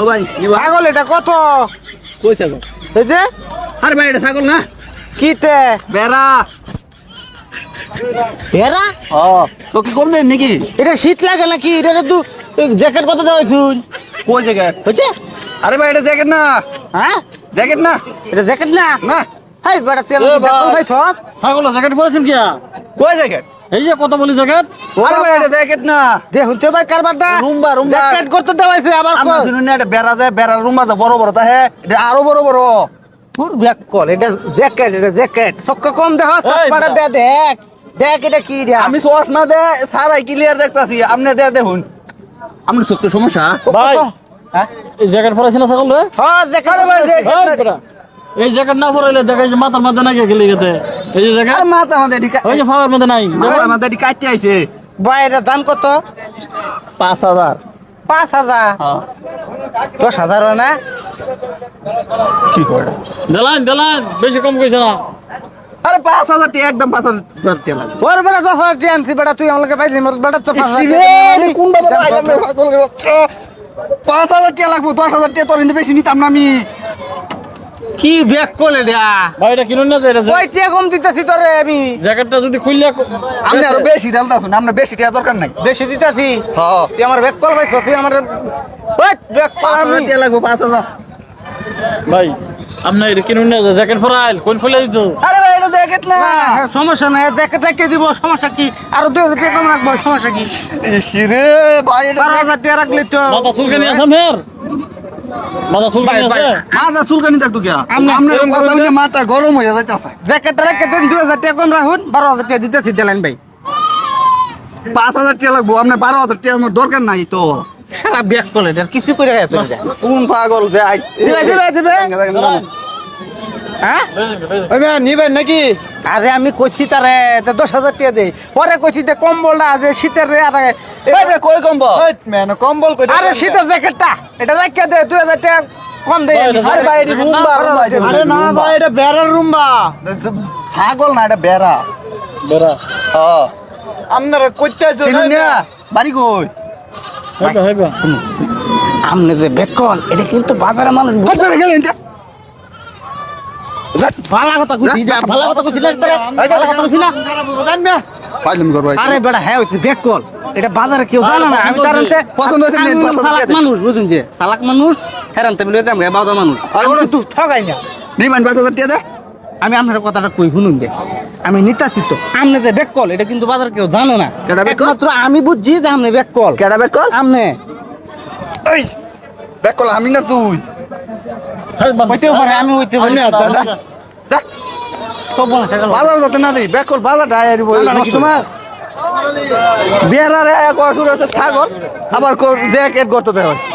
ও ভাই ছাগল এটা কত? কই ছাগল? এই যে? আরে ভাই এটা ছাগল না? কিতে? বেড়া। ভেড়া ও চকি কম দেন নাকি? এটা শীত লাগে নাকি? এটা তো জ্যাকেট কত দেওয়া হয়েছিল কই জ্যাকেট? হয়েছে? আরে ভাই এটা জ্যাকেট না। হ্যাঁ? জ্যাকেট না। এটা জ্যাকেট না? না। হাই ভাই। দেখো ভাই থক? ছাগল জ্যাকেট পরেছেন কি কই জ্যাকেট? এই যে কত বলি জ্যাকেট আরে ভাই এটা জ্যাকেট না। দেখুন তো ভাই কারবারটা। Rumba, Rumba. জ্যাকেট করতে দেওয়া হয়েছে আবার? শুনুন না এটা বেড়া যায় বেড়ার রুমা যায় বড় বড় তা হ্যাঁ এটা আরও বড় বড়। তোর ব্যাক কল এটা জ্যাকেট এটা জ্যাকেট। চক্ক কম দেখ চশমাটা দে দেখ। দেখ এটা কি রে? আমি চশমা দে সারাই ক্লিয়ার দেখতাছি। আপনি দে দেখুন। আপনার সত্য সমস্যা? ভাই হ্যাঁ এই জ্যাকেট পরেছেন না ছাগল রে? হ্যাঁ জ্যাকেট ভাই জ্যাকেট এই। জ্যাকেট না পরাইলে দেখা যায় মাথার মধ্যে নাই গেলে গেতে এই যে জ্যাকেট আরে মাথা আমাদের এদিকে ওই যে ফাওয়ার মধ্যে নাই। মাথা আমাদের এদিকে কাটতে আইছে। ভাই এটার দাম কত? পাঁচ হাজার। পাঁচ হাজার? দশ হাজার না? কি করে? দেলান দেলান বেশি কম কইছে না। আরে পাঁচ হাজার টাকা একদম পাঁচ হাজার টাকা তোর বেটা দশ হাজার টাকা আনছি বেটা তুই আমাকে পাইলি মোর বেটা তো পাঁচ হাজার আমি কোন রে, পাঁচ হাজার টাকা লাগবো দশ হাজার টাকা তোর বেশি নিতাম না আমি। কি ব্যাক করলে এটা ভাই এটা কিনুন না যে এটা কয় টাকা কম দিতেছি তোরে আমি। জ্যাকেটটা যদি খুললে আপনি আরও বেশি দেলতা শুন আপনার বেশি টাকা দরকার নাই। বেশি দিতেছি? হ্যাঁ। তুই আমার ব্যাক কল পাইছ তুই আমার ওই কল পাঁচ আমি হাজার লাগবো পাঁচ হাজার। ভাই আপনি এটা কিনুন না জ্যাকেট পরাইল কোন খুলে দিত? আরে ভাই এটা জ্যাকেট না। না, হ্যাঁ, সমস্যা নাই জ্যাকেট রেখে দিব সমস্যা কি? আর দুই হাজার টাকা কম রাখব সমস্যা কি? ইসরে ভাই এটা বারো হাজার টাকা রাখলে তো। মাথা চুলকানি আছে ফের মাথা চুলকানি আছে? মাথা চুলকানি থাকতো কে আপনার কথা বলে মাথা গরম হয়ে যাইতেছে। জ্যাকেটটা রেখে দিন দুই হাজার টাকা কম রাখুন বারো হাজার টাকা দিতেছি দেলেন ভাই। পাঁচ হাজার টাকা লাগবো আপনার বারো হাজার টাকা আমার দরকার নাই তো। সারা কিছু করে কোন পাগল যে আইছে? দিবে, দিবে, দিবে। হ্যাঁ? ওই ভাই নিবেন নাকি? আরে আমি কইছি তারে দশ হাজার টাকা দেই পরে কইছি যে কম্বলটা যে শীতের রে আরে এই কই কম্বল? মেন কম্বল কই আরে শীতের জ্যাকেটটা এটা রেখে দে দুই হাজার টাকা কম দেই আরে ভাই এটি রুম্বা রুম্বা আরে না ভাই এটা বেড়ার রুম্বা। ছাগল না এটা বেড়া। বেড়া। হ্যাঁ। আপনারা কইতে চিনুন না বাড়ি কই? আমনে যে বেকল এটা কিন্তু বাজারে মানুষ কোথায় গেলেন এটা? যা। ভালো কথা কইছি যা, কথা কইছি না একবারে? এই যে, ভালো কথা কইছি না? পাইলাম ঘর আরে বেটা হ্যাঁ হইছে বেকল এটা বাজারে কেউ জানে না। আমি পছন্দ সালাক মানুষ বুঝুন যে। সালাক মানুষ হেরান তেমনি লইতাম গে বাউদা মানুষ। আর আমি তুই ঠগাই না। দে। আমি আপনার কথাটা কই শুনুন দে আমি নিতাছি তো। আপনি যে ব্যাক কল এটা কিন্তু বাজার কেউ জানে না। কেডা call? একমাত্র আমি বুঝছি যে আপনি ব্যাক কল। কেডা ব্যাক কল? আপনি এই ব্যাক কল আমি না তুই? হইতেও পারে আমি হইতে পারি। আমি আচ্ছা, বাজার যাতে না দিই ব্যাক বাজার ডায়ের শুরু হচ্ছে ছাগল আবার জ্যাকেট করতে দেওয়া হয়েছে।